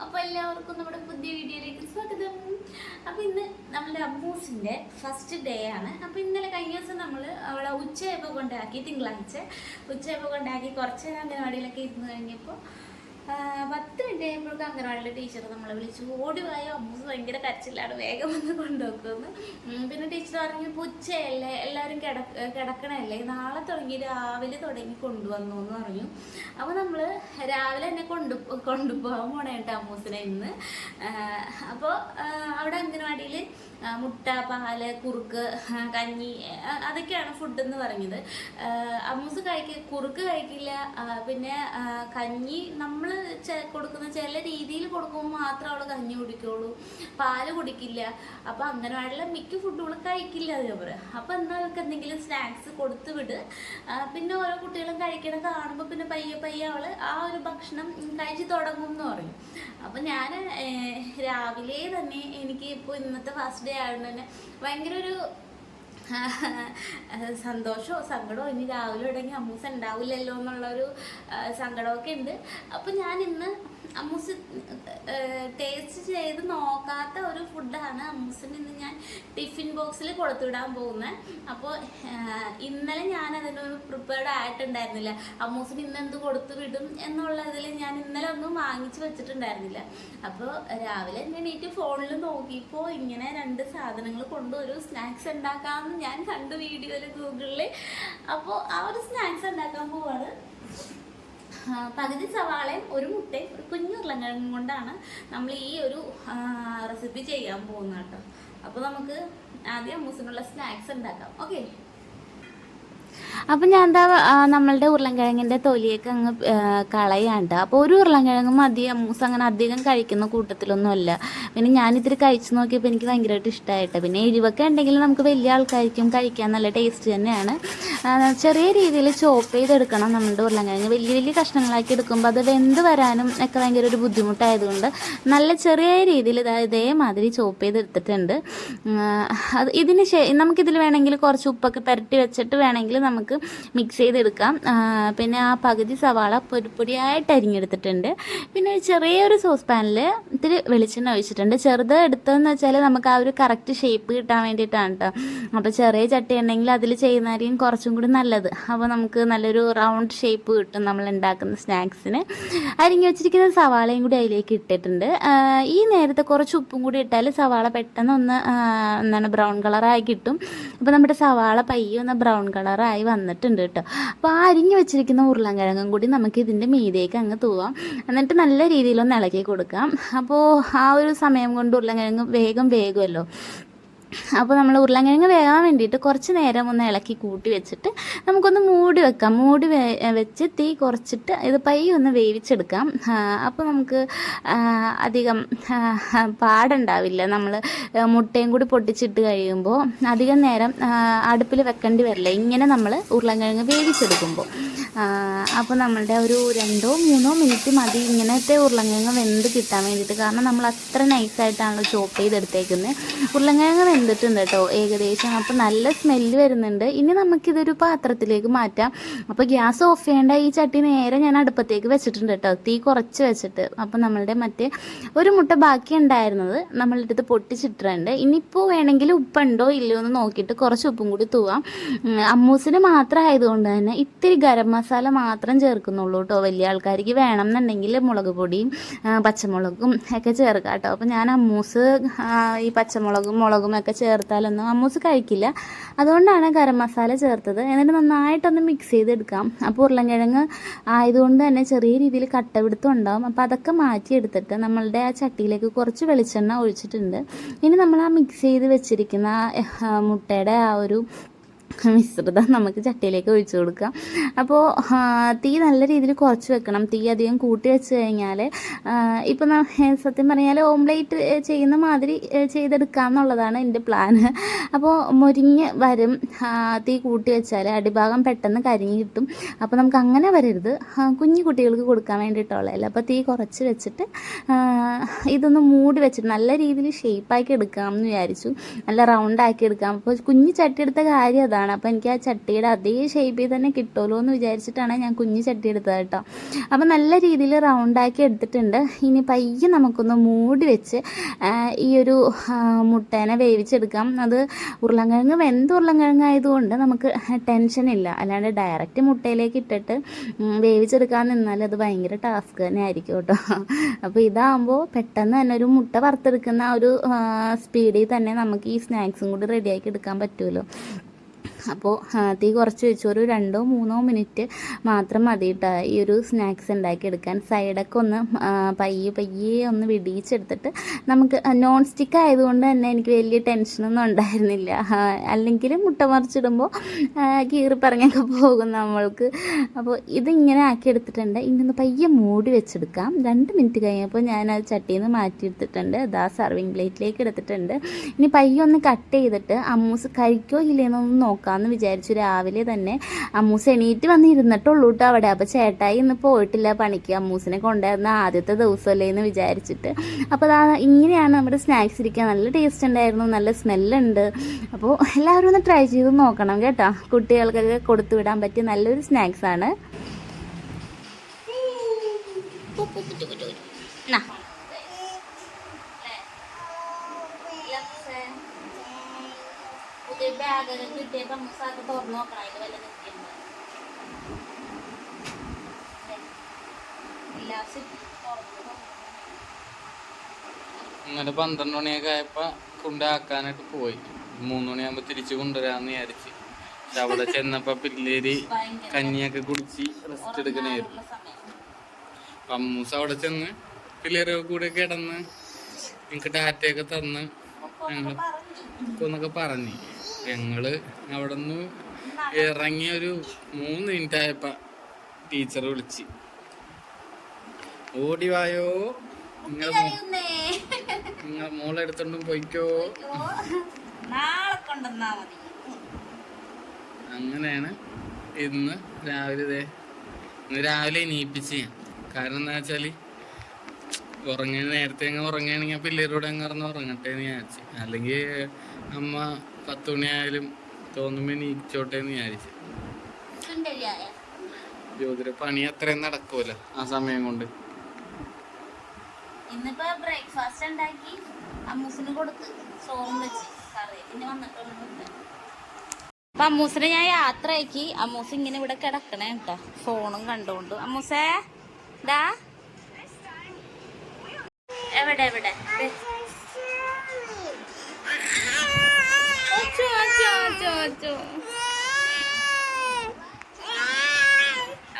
അപ്പോൾ എല്ലാവർക്കും നമ്മുടെ പുതിയ വീഡിയോയിലേക്ക് സ്വാഗതം. അപ്പോൾ ഇന്ന് നമ്മുടെ അമ്മൂസിന്റെ ഫസ്റ്റ് ഡേ ആണ്. അപ്പോൾ ഇന്നലെ കഴിഞ്ഞ ദിവസം നമ്മൾ അവളെ ഉച്ചയപ്പം കൊണ്ടാക്കി തിങ്കളാഴ്ച ഉച്ചയപ്പം കൊണ്ടാക്കി കുറച്ച് നേരം അംഗനവാടിയിലൊക്കെ ഇരുന്ന് കഴിഞ്ഞപ്പോൾ ആ, പത്ത് മിനിറ്റ് കഴിയുമ്പോഴേക്കും അംഗനവാടിയിലെ ടീച്ചർ നമ്മളെ വിളിച്ചു ഓടി പോയ അമ്മൂസ് ഭയങ്കര കരച്ചിലാണ് വേഗം വന്ന് കൊണ്ടുവെക്കുമെന്ന് പിന്നെ ടീച്ചർ പറഞ്ഞു പുച്ചയല്ലേ എല്ലാവരും കിടക്ക കിടക്കണല്ലേ? നാളെ തുടങ്ങി രാവിലെ തുടങ്ങി കൊണ്ടുവന്നു എന്ന് പറഞ്ഞു. അപ്പോൾ നമ്മൾ രാവിലെ തന്നെ കൊണ്ടു കൊണ്ടുപോകാൻ പോണേ കേട്ടോ അമ്മൂസിനെ ഇന്ന്. അപ്പോൾ അവിടെ അംഗനവാടിയിൽ മുട്ട പാൽ കുറുക്ക് കഞ്ഞി അതൊക്കെയാണ് ഫുഡ് എന്ന് പറഞ്ഞത്. അമ്മൂസ് കഴിക്ക കുറുക്ക് കഴിക്കില്ല. പിന്നെ കഞ്ഞി നമ്മൾ കൊടുക്കുന്ന ചില രീതിയിൽ കൊടുക്കുമ്പോൾ മാത്രം അവൾ കഞ്ഞി കുടിക്കുള്ളൂ പാൽ കുടിക്കില്ല. അപ്പോൾ വേണമെങ്കിൽ മിക്ക ഫുഡുകളും കഴിക്കില്ല അതേപോലെ അപ്പോൾ എന്നാൽ അവൾക്ക് എന്തെങ്കിലും സ്നാക്സ് കൊടുത്തു വിട്. പിന്നെ ഓരോ കുട്ടികളും കഴിക്കണ കാണുമ്പോൾ പിന്നെ പയ്യെ പയ്യെ അവൾ ആ ഒരു ഭക്ഷണം കഴിച്ച് തുടങ്ങും എന്ന് പറയും. അപ്പം ഞാൻ രാവിലെ തന്നെ എനിക്ക് ഇപ്പോൾ ഇന്നത്തെ ഫസ്റ്റ് ഡേ ആയതുകൊണ്ട് തന്നെ ഭയങ്കര ഒരു സന്തോഷമോ സങ്കടമോ ഇനി രാവിലെ തുടങ്ങി അമ്മൂസ് ഉണ്ടാവില്ലല്ലോ എന്നുള്ളൊരു സങ്കടമൊക്കെ ഉണ്ട്. അപ്പം ഞാൻ ഇന്ന് അമ്മൂസ് ടേസ്റ്റ് ചെയ്ത് നോക്കാത്ത ഒരു ഫുഡാണ് അമ്മൂസിന് ഇന്ന് ഞാൻ ടിഫിൻ ബോക്സിൽ കൊടുത്തുവിടാൻ പോകുന്നത് അപ്പോൾ ഇന്നലെ ഞാൻ അതിന് പ്രിപ്പയർഡ് ആയിട്ടുണ്ടായിരുന്നില്ല. അമ്മൂസിന് ഇന്ന് എന്ത് കൊടുത്തു വിടും എന്നുള്ളതിൽ ഞാൻ ഇന്നലെ ഒന്നും വാങ്ങിച്ച് വെച്ചിട്ടുണ്ടായിരുന്നില്ല. അപ്പോൾ രാവിലെ എണീറ്റ് ഫോണിൽ നോക്കിയപ്പോൾ ഇങ്ങനെ രണ്ട് സാധനങ്ങൾ കൊണ്ട് ഒരു സ്നാക്സ് ഉണ്ടാക്കാമെന്ന് ഞാൻ കണ്ടു വീഡിയോയിൽ ഗൂഗിളിൽ അപ്പോൾ ആ ഒരു സ്നാക്സ് ഉണ്ടാക്കാൻ പോവാണ്. പകുതി സവാളയും ഒരു മുട്ടയും ഒരു കുഞ്ഞു ഉരുളക്കിഴങ്ങും കൊണ്ടാണ് നമ്മൾ ഈ ഒരു റെസിപ്പി ചെയ്യാൻ പോകുന്നത് കേട്ടോ. അപ്പോൾ നമുക്ക് ആദ്യം മൂസിനുള്ള സ്നാക്സ് ഉണ്ടാക്കാം. ഓക്കെ അപ്പം ഞാൻ എന്താ നമ്മളുടെ ഉരുളൻകിഴങ്ങിന്റെ തൊലിയൊക്കെ അങ്ങ് കളയാണ്ട്. അപ്പോൾ ഒരു ഉരുളൻകിഴങ്ങ് മതി അമ്മൂസ് അങ്ങനെ അധികം കഴിക്കുന്ന കൂട്ടത്തിലൊന്നുമല്ല. പിന്നെ ഞാനിത്തിരി കഴിച്ചു നോക്കിയപ്പോൾ എനിക്ക് ഭയങ്കരമായിട്ട് ഇഷ്ടമായിട്ട് പിന്നെ എരിവൊക്കെ ഉണ്ടെങ്കിൽ നമുക്ക് വലിയ ആൾക്കാർക്കും കഴിക്കാൻ നല്ല ടേസ്റ്റ് തന്നെയാണ്. ചെറിയ രീതിയിൽ ചോപ്പ് ചെയ്തെടുക്കണം നമ്മളുടെ ഉരുളൻകിഴങ്ങ്. വലിയ വലിയ കഷ്ണങ്ങളാക്കി എടുക്കുമ്പോൾ അത് വെന്ത് വരാനും ഒക്കെ ഭയങ്കര ഒരു ബുദ്ധിമുട്ടായതുകൊണ്ട് നല്ല ചെറിയ രീതിയിൽ ഇതാ ഇതേമാതിരി ചോപ്പ് ചെയ്തെടുത്തിട്ടുണ്ട്. അത് ഇതിന് ശേ നമുക്കിതിൽ വേണമെങ്കിൽ കുറച്ച് ഉപ്പൊക്കെ പുരട്ടി വെച്ചിട്ട് വേണമെങ്കിൽ നമുക്ക് മിക്സ് ചെയ്തെടുക്കാം. പിന്നെ ആ പകുതി സവാള പൊടിപ്പൊടിയായിട്ട് അരിഞ്ഞെടുത്തിട്ടുണ്ട്. പിന്നെ ഒരു ചെറിയൊരു സോസ് പാനിൽ ഇത്തിരി വെളിച്ചെണ്ണ ഒഴിച്ചിട്ടുണ്ട്. ചെറുത് എടുത്തതെന്ന് വെച്ചാൽ നമുക്ക് ആ ഒരു കറക്റ്റ് ഷേപ്പ് കിട്ടാൻ വേണ്ടിയിട്ടാണ് കേട്ടോ അപ്പോൾ ചെറിയ ചട്ടി ഉണ്ടെങ്കിൽ അതിൽ ചെയ്യുന്നതായിരിക്കും കുറച്ചും കൂടി നല്ലത്. അപ്പോൾ നമുക്ക് നല്ലൊരു റൗണ്ട് ഷേപ്പ് കിട്ടും നമ്മൾ ഉണ്ടാക്കുന്ന സ്നാക്സിന്. അരിഞ്ഞു വെച്ചിരിക്കുന്ന സവാളയും കൂടി അതിലേക്ക് ഇട്ടിട്ടുണ്ട്. ഈ നേരത്തെ കുറച്ച് ഉപ്പും കൂടി ഇട്ടാൽ സവാള പെട്ടെന്ന് ഒന്ന് എന്താണ് ബ്രൗൺ കളറായി കിട്ടും. അപ്പോൾ നമ്മുടെ സവാള പയ്യെ ഒന്ന് ബ്രൗൺ കളറായി വന്നിട്ടുണ്ട് കേട്ടോ. അപ്പോൾ ആ അരിഞ്ഞു വെച്ചിരിക്കുന്ന ഉരുളൻകിഴങ്ങും കൂടി നമുക്ക് ഇതിന്റെ മീതേക്ക് അങ്ങ് തൂവാം. എന്നിട്ട് നല്ല രീതിയിലൊന്ന് ഇളക്കി കൊടുക്കാം. അപ്പോൾ ആ ഒരു സമയം കൊണ്ട് ഉരുളൻകിഴങ്ങ് വേഗം വേഗമല്ലോ അപ്പോൾ നമ്മൾ ഉരുളക്കിഴങ്ങ് വേകാൻ വേണ്ടിയിട്ട് കുറച്ച് നേരം ഒന്ന് ഇളക്കി കൂട്ടി വെച്ചിട്ട് നമുക്കൊന്ന് മൂടി വെക്കാം. മൂടി വെച്ച് തീ കുറച്ചിട്ട് ഇത് പയ്യെ ഒന്ന് വേവിച്ചെടുക്കാം. അപ്പോൾ നമുക്ക് അധികം പാടുണ്ടാവില്ല. നമ്മൾ മുട്ടയും കൂടി പൊട്ടിച്ചിട്ട് കഴിയുമ്പോൾ അധികം നേരം അടുപ്പിൽ വെക്കേണ്ടി വരില്ല. ഇങ്ങനെ നമ്മൾ ഉരുളക്കിഴങ്ങ് വേവിച്ചെടുക്കുമ്പോൾ അപ്പോൾ നമ്മളുടെ ഒരു രണ്ടോ മൂന്നോ മിനിറ്റ് മതി ഇങ്ങനത്തെ ഉരുളക്കിഴങ്ങ് വെന്ത് കിട്ടാൻ വേണ്ടിയിട്ട്. കാരണം നമ്മൾ അത്ര നൈസായിട്ടാണല്ലോ ചോപ്പ് ചെയ്തെടുത്തേക്കുന്നത് ഉരുളൻകിഴങ്ങ് വെന്തിട്ടുണ്ട് കേട്ടോ ഏകദേശം അപ്പോൾ നല്ല സ്മെല്ല് വരുന്നുണ്ട്. ഇനി നമുക്കിതൊരു പാത്രത്തിലേക്ക് മാറ്റാം. അപ്പോൾ ഗ്യാസ് ഓഫ് ചെയ്യേണ്ട ഈ ചട്ടി നേരെ ഞാൻ അടുപ്പത്തേക്ക് വെച്ചിട്ടുണ്ട് കേട്ടോ തീ കുറച്ച് വെച്ചിട്ട്. അപ്പോൾ നമ്മളുടെ മറ്റേ ഒരു മുട്ട ബാക്കി ഉണ്ടായിരുന്നത് നമ്മളുടെ അടുത്ത് പൊട്ടിച്ചിട്ടുണ്ട് ഇനിയിപ്പോൾ വേണമെങ്കിൽ ഉപ്പുണ്ടോ ഇല്ലയോ എന്ന് നോക്കിയിട്ട് കുറച്ച് ഉപ്പും കൂടി തൂവാം. അമ്മൂസിന് മാത്രം ആയതുകൊണ്ട് തന്നെ ഇത്തിരി ഗരം മസാല മാത്രം ചേർക്കുന്നുള്ളൂ കേട്ടോ വലിയ ആൾക്കാർക്ക് വേണം എന്നുണ്ടെങ്കിൽ മുളക് പൊടിയും പച്ചമുളകും ഒക്കെ ചേർക്കാം കേട്ടോ അപ്പോൾ ഞാൻ അമ്മൂസ് ഈ പച്ചമുളകും മുളകും ഒക്കെ ചേർത്താലൊന്നും അമ്മൂസ് കഴിക്കില്ല. അതുകൊണ്ടാണ് ഗരം മസാല ചേർത്തത്. എന്നിട്ട് നന്നായിട്ടൊന്ന് മിക്സ് ചെയ്തെടുക്കാം. അപ്പോൾ ഉരുളൻകിഴങ്ങ് ആയതുകൊണ്ട് തന്നെ ചെറിയ രീതിയിൽ കട്ടപിടുത്തം ഉണ്ടാവും. അപ്പോൾ അതൊക്കെ മാറ്റിയെടുത്തിട്ട് നമ്മളുടെ ആ ചട്ടിയിലേക്ക് കുറച്ച് വെളിച്ചെണ്ണ ഒഴിച്ചിട്ടുണ്ട്. ഇനി നമ്മൾ ആ മിക്സ് ചെയ്ത് വെച്ചിരിക്കുന്ന മുട്ടയുടെ ആ ഒരു മിശ്രിതം നമുക്ക് ചട്ടിയിലേക്ക് ഒഴിച്ചു കൊടുക്കാം. അപ്പോൾ തീ നല്ല രീതിയിൽ കുറച്ച് വെക്കണം. തീ അധികം കൂട്ടി വെച്ച് കഴിഞ്ഞാൽ ഇപ്പം സത്യം പറഞ്ഞാൽ ഓംലേറ്റ് ചെയ്യുന്ന മാതിരി ചെയ്തെടുക്കുക ചെയ്തെടുക്കാം എന്നുള്ളതാണ് എന്റെ പ്ലാൻ അപ്പോൾ മുരിഞ്ഞ് വരും. തീ കൂട്ടി വെച്ചാൽ അടിഭാഗം പെട്ടെന്ന് കരിഞ്ഞ് കിട്ടും. അപ്പോൾ നമുക്ക് അങ്ങനെ വരരുത്. കുഞ്ഞു കുട്ടികൾക്ക് കൊടുക്കാൻ വേണ്ടിയിട്ടുള്ളതല്ല അപ്പോൾ തീ കുറച്ച് വെച്ചിട്ട് ഇതൊന്ന് മൂടി വെച്ചിട്ട് നല്ല രീതിയിൽ ഷേപ്പാക്കി എടുക്കാം എന്ന് വിചാരിച്ചു. നല്ല റൗണ്ട് ആക്കി എടുക്കാം. അപ്പോൾ കുഞ്ഞു ചട്ടി എടുത്ത കാര്യം അതാണ്. ചട്ടിയാണ് അപ്പോൾ എനിക്ക് ആ ചട്ടിയുടെ അതേ ഷേപ്പിൽ തന്നെ കിട്ടുമല്ലോ എന്ന് വിചാരിച്ചിട്ടാണ് ഞാൻ കുഞ്ഞ് ചട്ടി എടുത്തത് കേട്ടോ. അപ്പോൾ നല്ല രീതിയിൽ റൗണ്ടാക്കി എടുത്തിട്ടുണ്ട്. ഇനി പയ്യെ നമുക്കൊന്ന് മൂടി വെച്ച് ഈ ഒരു മുട്ടേനെ വേവിച്ചെടുക്കാം. അത് ഉരുളൻകിഴങ്ങ് വെന്ത് ഉരുളൻകിഴങ്ങ് ആയതുകൊണ്ട് നമുക്ക് ടെൻഷൻ ഇല്ല. അല്ലാണ്ട് ഡയറക്റ്റ് മുട്ടയിലേക്ക് ഇട്ടിട്ട് വേവിച്ചെടുക്കാൻ നിന്നാൽ അത് ഭയങ്കര ടാസ്ക് തന്നെ ആയിരിക്കും കേട്ടോ. അപ്പോൾ ഇതാകുമ്പോൾ പെട്ടെന്ന് തന്നെ ഒരു മുട്ട വറുത്തെടുക്കുന്ന ഒരു സ്പീഡിൽ തന്നെ നമുക്ക് ഈ സ്നാക്സും കൂടി റെഡിയാക്കി എടുക്കാൻ പറ്റുമല്ലോ അപ്പോൾ തീ കുറച്ച് വെച്ച്. ഒരു രണ്ടോ മൂന്നോ മിനിറ്റ് മാത്രം മതി കേട്ടോ ഈ ഒരു സ്നാക്സ് ഉണ്ടാക്കിയെടുക്കാൻ സൈഡൊക്കെ ഒന്ന് പയ്യെ പയ്യെ ഒന്ന് വിടിയിച്ചെടുത്തിട്ട് നമുക്ക് നോൺ സ്റ്റിക്ക് ആയതുകൊണ്ട് തന്നെ എനിക്ക് വലിയ ടെൻഷനൊന്നും ഉണ്ടായിരുന്നില്ല. അല്ലെങ്കിൽ മുട്ട മറിച്ചിടുമ്പോൾ കീറി പറഞ്ഞൊക്കെ പോകും നമ്മൾക്ക്. അപ്പോൾ ഇതിങ്ങനെ ആക്കി എടുത്തിട്ടുണ്ട്. ഇങ്ങനെ പയ്യെ മൂടി വെച്ചെടുക്കാം. രണ്ട് മിനിറ്റ് കഴിഞ്ഞപ്പോൾ ഞാൻ അത് ചട്ടിയിൽ നിന്ന് മാറ്റിയെടുത്തിട്ടുണ്ട് അതാ സർവിങ് പ്ലേറ്റിലേക്ക് എടുത്തിട്ടുണ്ട്. ഇനി പയ്യെ ഒന്ന് കട്ട് ചെയ്തിട്ട് അമ്മൂസ് കഴിക്കോ ഇല്ലേന്നൊന്ന് നോക്കാമെന്ന് വിചാരിച്ചു രാവിലെ തന്നെ അമ്മൂസ് എണീറ്റ് വന്നിരുന്നിട്ടുള്ളൂ കേട്ടോ അവിടെ. അപ്പോൾ ചേട്ടായി ഇന്ന് പോയിട്ടില്ല പണിക്ക്. അമ്മൂസിനെ കൊണ്ടുവരുന്ന ആദ്യത്തെ ദിവസമല്ലേ എന്ന് വിചാരിച്ചിട്ട്. അപ്പോൾ അതാ ഇങ്ങനെയാണ് നമ്മുടെ സ്നാക്സ് ഇരിക്കുക. നല്ല ടേസ്റ്റ് ഉണ്ടായിരുന്നു. നല്ല സ്മെല്ലുണ്ട്. അപ്പോൾ എല്ലാവരും ഒന്ന് ട്രൈ ചെയ്ത് നോക്കണം കേട്ടോ. കുട്ടികൾക്കൊക്കെ കൊടുത്തു വിടാൻ പറ്റിയ നല്ലൊരു സ്നാക്സ് ആണ്. പുതിയ ബാഗൊക്കെ കിട്ടിയപ്പോ അമ്മസാക്ക് തുറന്നു നോക്കണം. അതിൽ വല്ല നിൽക്കുന്നുണ്ടോ എല്ലാ സിറ്റും ഇന്നലെ പന്ത്രണ്ട് മണിയൊക്കെ ആയപ്പോ കൊണ്ടാക്കാനായിട്ട് പോയി. മൂന്ന് മണിയാകുമ്പോ തിരിച്ചു കൊണ്ടുവരാന്ന് വിചാരിച്ച്. പക്ഷെ അവിടെ ചെന്നപ്പോ പിള്ളേര് കഞ്ഞിയൊക്കെ കുടിച്ച് റെസ്റ്റ് എടുക്കണായിരുന്നു. അമ്മൂസ് അവിടെ ചെന്ന് പിള്ളേരൊക്കെ കൂടെ കിടന്ന് എനിക്ക് ഡാറ്റയൊക്കെ തന്ന് ഞങ്ങൾ എന്നൊക്കെ പറഞ്ഞു. ഞങ്ങൾ അവിടെ നിന്ന് ഇറങ്ങി ഒരു മൂന്ന് മിനിറ്റ് ആയപ്പോ ടീച്ചർ വിളിച്ച്. ഓടി വായോ. കരയുന്നേ. നിങ്ങളെ മോളെടുത്തോണ്ടും പോയിക്കോ. അങ്ങനെയാണ് ഇന്ന് രാവിലെ ഇന്ന് രാവിലെ എണീപ്പിച്ച് ഞാൻ. കാരണം എന്താ വെച്ചാൽ ഉറങ്ങി നേരത്തെ അങ്ങ് ഉറങ്ങുകയാണെങ്കിൽ പിള്ളേരോട് അങ്ങ് ഉറങ്ങട്ടെ എന്ന് വിചാരിച്ചു. അല്ലെങ്കിൽ അമ്മ പത്ത് മണിയായാലും തോന്നുമ്പോൾ എണീച്ചോട്ടെ എന്ന് വിചാരിച്ചു ജ്യോതിര പണി അത്രയും നടക്കൂല ആ സമയം കൊണ്ട്. ഇന്നിപ്പോ ബ്രേക്ക്ഫാസ്റ്റ് ഉണ്ടാക്കി അമ്മൂസിന് കൊടുത്ത് ചോറും വെച്ച് കറി പിന്നെ വന്നിട്ടൊന്നും അപ്പൊ അമ്മൂസിനെ ഞാൻ യാത്രയാക്കി. അമ്മൂസ് ഇങ്ങനെ ഇവിടെ കിടക്കണേ കേട്ടോ. ഫോണും കണ്ടുകൊണ്ട്. അമ്മൂസേ ഡാ. എവിടെ എവിടെ?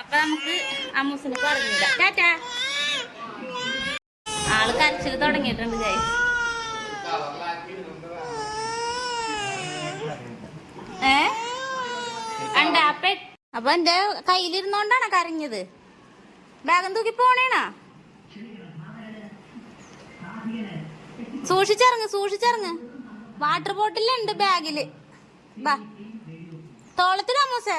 അപ്പൊ നമുക്ക് അമ്മൂസിന് പറഞ്ഞില്ല ടാറ്റാ. ആൾ കരച്ചിൽ തുടങ്ങിയിട്ടുണ്ട് കൈ ഏ? അണ്ട അപ്പ അപ്പൊ എന്റെ കയ്യിലിരുന്നോണ്ടാണ് കരഞ്ഞത്? ബാഗം തൂക്കി പോണേണാ? സൂക്ഷിച്ചിറങ്ങ് സൂക്ഷിച്ചിറങ്ങ്. വാട്ടർ ബോട്ടിലുണ്ട് ബാഗിൽ. ബാ തോളത്തിലാ മോസേ.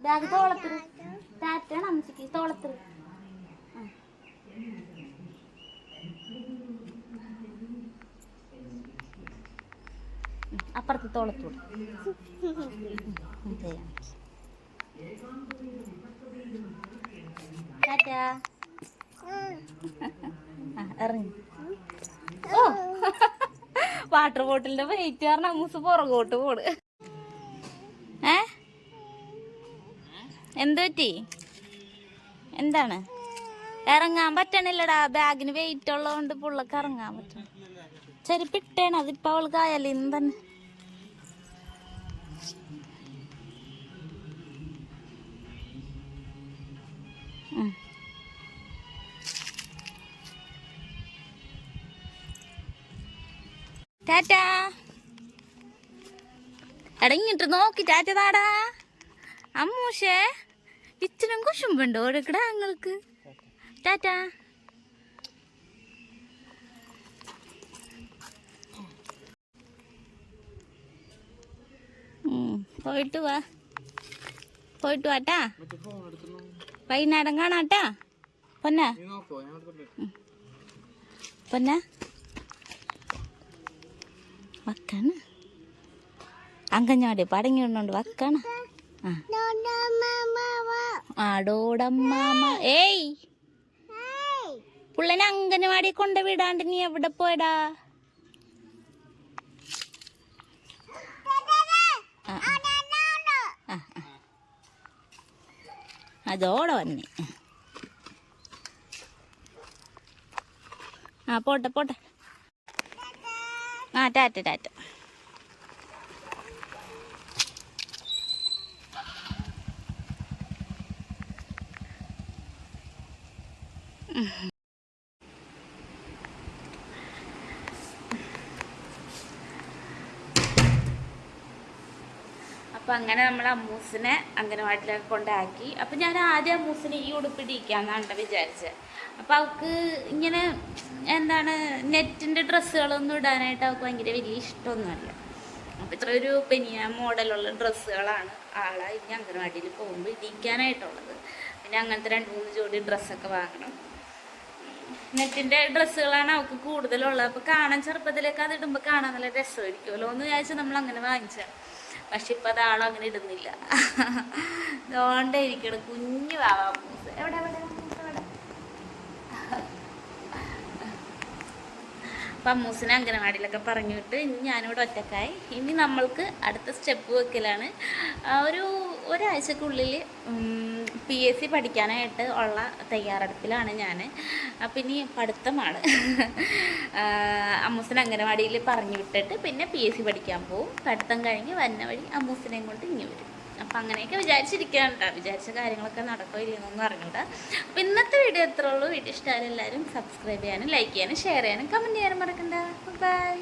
ബാഗ് തോളത്തിൽ. ടാറ്റാണ് അമ്മച്ചിക്ക് തോളത്തിൽ. അപ്പുറത്ത് തോളത്തൂടെ ടാറ്റാ ഇറങ്ങി. ഓ. വാട്ടർ ബോട്ടിലിന്റെ വെയിറ്റ് കാരണം അമ്മൂസ് പുറകോട്ട് പോട് ഏ? എന്ത് പറ്റി? എന്താണ്? ഇറങ്ങാൻ പറ്റണില്ലടാ. ബാഗിന് വെയിറ്റ് ഉള്ളതുകൊണ്ട് പുള്ളക്ക് ഇറങ്ങാൻ പറ്റണം. ചെരുപ്പിട്ടേണ്. അതിപ്പോ അവൾക്ക് ആയാലും ഇന്ന് തന്നെ. ടാറ്റാ. എടാ ഇങ്ങിട്ട് നോക്കി ടാറ്റ താടാ അമ്മൂഷേ ഇച്ചിനും കുശുമ്പുണ്ടോ ഓടിക്കടാ നിങ്ങൾക്ക് ടാറ്റാ. പോയിട്ട് വാ. പോയിട്ട് വാട്ടാ വൈകുന്നേരം കാണാട്ടാ. പൊന്ന. പൊന്ന. വക്കാണ്? അങ്കഞ്ഞാടി പടങ്ങിയുണ്ടോണ്ട് വക്കണ? ആടോടമ്മാമ. ഏയ്! പുള്ളനെ അങ്കനവാടി കൊണ്ട് വിടാണ്ട് നീ എവിടെ പോയടാ. അതോടെ വന്നേ. ആ പോട്ടെ പോട്ടെ. ആ ടാറ്റ ടാറ്റ. അപ്പം അങ്ങനെ നമ്മൾ അമ്മൂസിനെ അംഗനവാടിയിലൊക്കെ കൊണ്ടാക്കി. അപ്പം ഞാൻ ആദ്യം അമ്മൂസിനെ ഈ ഉടുപ്പിടിക്കാന്നാണ് വിചാരിച്ചത് അപ്പം അവൾക്ക് ഇങ്ങനെ എന്താണ് നെറ്റിന്റെ ഡ്രസ്സുകളൊന്നും ഇടാനായിട്ട് അവൾക്ക് ഭയങ്കര വലിയ ഇഷ്ടമൊന്നുമല്ല. അപ്പം ഇത്ര ഒരു പെനിയ മോഡലുള്ള ഡ്രസ്സുകളാണ് ആളെ ഇനി അംഗനവാടിയിൽ പോകുമ്പോൾ ഇടിക്കാനായിട്ടുള്ളത് പിന്നെ അങ്ങനത്തെ രണ്ട് മൂന്ന് ജോഡി ഡ്രസ്സൊക്കെ വാങ്ങണം. നെറ്റിന്റെ ഡ്രസ്സുകളാണ് അവൾക്ക് കൂടുതലുള്ളത്. അപ്പോൾ കാണാൻ ചെറുപ്പത്തിലേക്ക് അത് ഇടുമ്പോൾ കാണാൻ നല്ല രസമായിരിക്കുമല്ലോ എന്ന് വിചാരിച്ച് നമ്മൾ അങ്ങനെ വാങ്ങിച്ചാൽ പക്ഷെ ഇപ്പൊ അത് ആളങ്ങനെ ഇടുന്നില്ല. അതുകൊണ്ടേ ഇരിക്കണം കുഞ്ഞു വാവാ. എവിടെ എവിടെ? അപ്പം അമ്മൂസിനെ അംഗനവാടിയിലൊക്കെ പറഞ്ഞു വിട്ട് ഇനി ഞാനിവിടെ ഒറ്റക്കായി. ഇനി നമ്മൾക്ക് അടുത്ത സ്റ്റെപ്പ് വെക്കലാണ്. ഒരു ഒരാഴ്ചക്കുള്ളിൽ പി എസ് സി പഠിക്കാനായിട്ട് ഉള്ള തയ്യാറെടുപ്പിലാണ് ഞാൻ അപ്പം ഇനി പഠിത്തമാണ്. അമ്മൂസിനെ അംഗനവാടിയിൽ പറഞ്ഞു വിട്ടിട്ട് പിന്നെ പി എസ് സി പഠിക്കാൻ പോവും. പഠിത്തം കഴിഞ്ഞ് വന്ന വഴി അമ്മൂസിനെയും കൊണ്ട് ഇങ്ങി വരും. അപ്പം അങ്ങനെയൊക്കെ വിചാരിച്ചിരിക്കുകയാണ് കേട്ടോ വിചാരിച്ച കാര്യങ്ങളൊക്കെ നടക്കോ ഇല്ലെന്നൊന്നും അറിഞ്ഞിട്ട് അപ്പം ഇന്നത്തെ വീഡിയോ എത്ര ഉള്ളൂ. വീഡിയോ ഇഷ്ടമായാലും എല്ലാവരും സബ്സ്ക്രൈബ് ചെയ്യാനും ലൈക്ക് ചെയ്യാനും ഷെയർ ചെയ്യാനും കമന്റ് ചെയ്യാനും മറക്കണ്ട. ബൈ